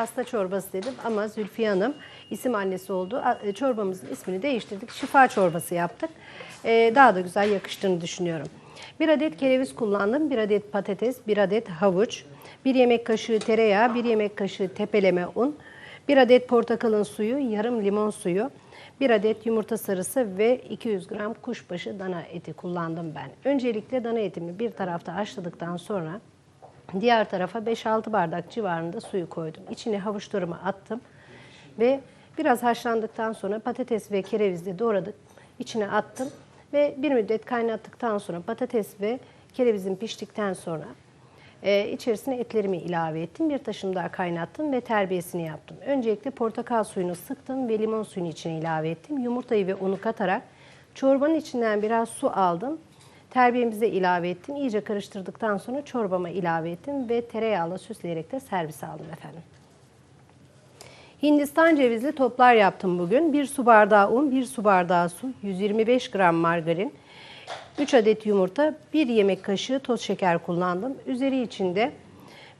hasta çorbası dedim ama Zülfiye Hanım isim annesi oldu. E, Çorbamızın ismini değiştirdik. Şifa çorbası yaptık. E, daha da güzel yakıştığını düşünüyorum. Bir adet kereviz kullandım. Bir adet patates, bir adet havuç, bir yemek kaşığı tereyağı, bir yemek kaşığı tepeleme un, bir adet portakalın suyu, yarım limon suyu, bir adet yumurta sarısı ve 200 gram kuşbaşı dana eti kullandım ben. Öncelikle dana etimi bir tarafta haşladıktan sonra diğer tarafa 5-6 bardak civarında suyu koydum. İçine havuçlarımı attım ve biraz haşlandıktan sonra patates ve kerevizi doğradık. İçine attım ve bir müddet kaynattıktan sonra patates ve kerevizin piştikten sonra ee, içerisine etlerimi ilave ettim. Bir taşım daha kaynattım ve terbiyesini yaptım. Öncelikle portakal suyunu sıktım ve limon suyunu içine ilave ettim. Yumurtayı ve unu katarak çorbanın içinden biraz su aldım. Terbiyemize ilave ettim. İyice karıştırdıktan sonra çorbama ilave ettim ve tereyağla süsleyerek de servis aldım efendim. Hindistan cevizli toplar yaptım bugün. 1 su bardağı un, 1 su bardağı su, 125 gram margarin, 3 adet yumurta, 1 yemek kaşığı toz şeker kullandım. Üzeri içinde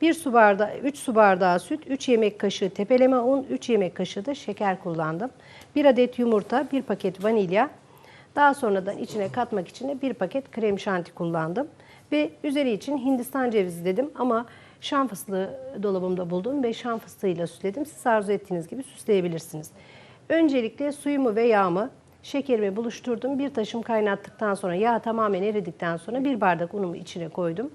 1 su bardağı, 3 su bardağı süt, 3 yemek kaşığı tepeleme un, 3 yemek kaşığı da şeker kullandım. 1 adet yumurta, 1 paket vanilya. Daha sonradan içine katmak için de 1 paket krem şanti kullandım. Ve üzeri için Hindistan cevizi dedim ama şan fıstığı dolabımda buldum ve şan fıstığıyla süsledim. Siz arzu ettiğiniz gibi süsleyebilirsiniz. Öncelikle suyumu ve yağımı şekerimi buluşturdum. Bir taşım kaynattıktan sonra yağ tamamen eridikten sonra bir bardak unumu içine koydum.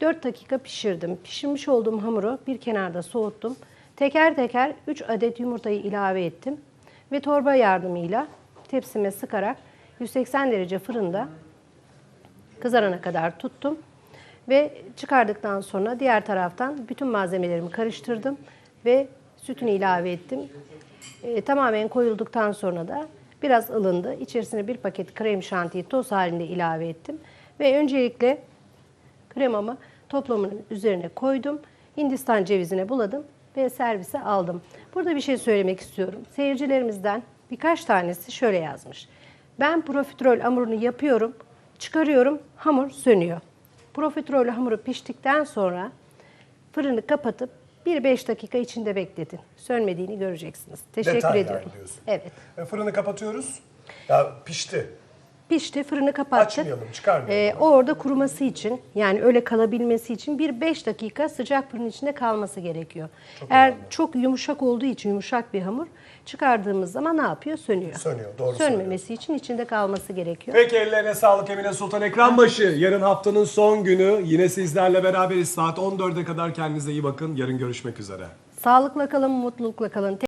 4 dakika pişirdim. Pişirmiş olduğum hamuru bir kenarda soğuttum. Teker teker 3 adet yumurtayı ilave ettim ve torba yardımıyla tepsime sıkarak 180 derece fırında kızarana kadar tuttum. Ve çıkardıktan sonra diğer taraftan bütün malzemelerimi karıştırdım ve sütünü ilave ettim. E, tamamen koyulduktan sonra da biraz ılındı. İçerisine bir paket krem şantiyi toz halinde ilave ettim. Ve öncelikle kremamı toplamının üzerine koydum. Hindistan cevizine buladım ve servise aldım. Burada bir şey söylemek istiyorum. Seyircilerimizden birkaç tanesi şöyle yazmış. Ben profiterol hamurunu yapıyorum, çıkarıyorum, hamur sönüyor. Profiterol hamuru piştikten sonra fırını kapatıp 1-5 dakika içinde bekletin. Sönmediğini göreceksiniz. Teşekkür Detaylar ediyorum. diyorsun. Evet. E, fırını kapatıyoruz. Ya pişti. Pişti, fırını kapattık. Açmayalım, çıkarmayalım. Ee, o orada kuruması için, yani öyle kalabilmesi için bir 5 dakika sıcak fırın içinde kalması gerekiyor. Eğer çok yumuşak olduğu için yumuşak bir hamur, çıkardığımız zaman ne yapıyor? Sönüyor. Sönüyor, doğru Sönmemesi için içinde kalması gerekiyor. Peki ellerine sağlık Emine Sultan Ekranbaşı. Yarın haftanın son günü. Yine sizlerle beraberiz. Saat 14'e kadar kendinize iyi bakın. Yarın görüşmek üzere. Sağlıkla kalın, mutlulukla kalın.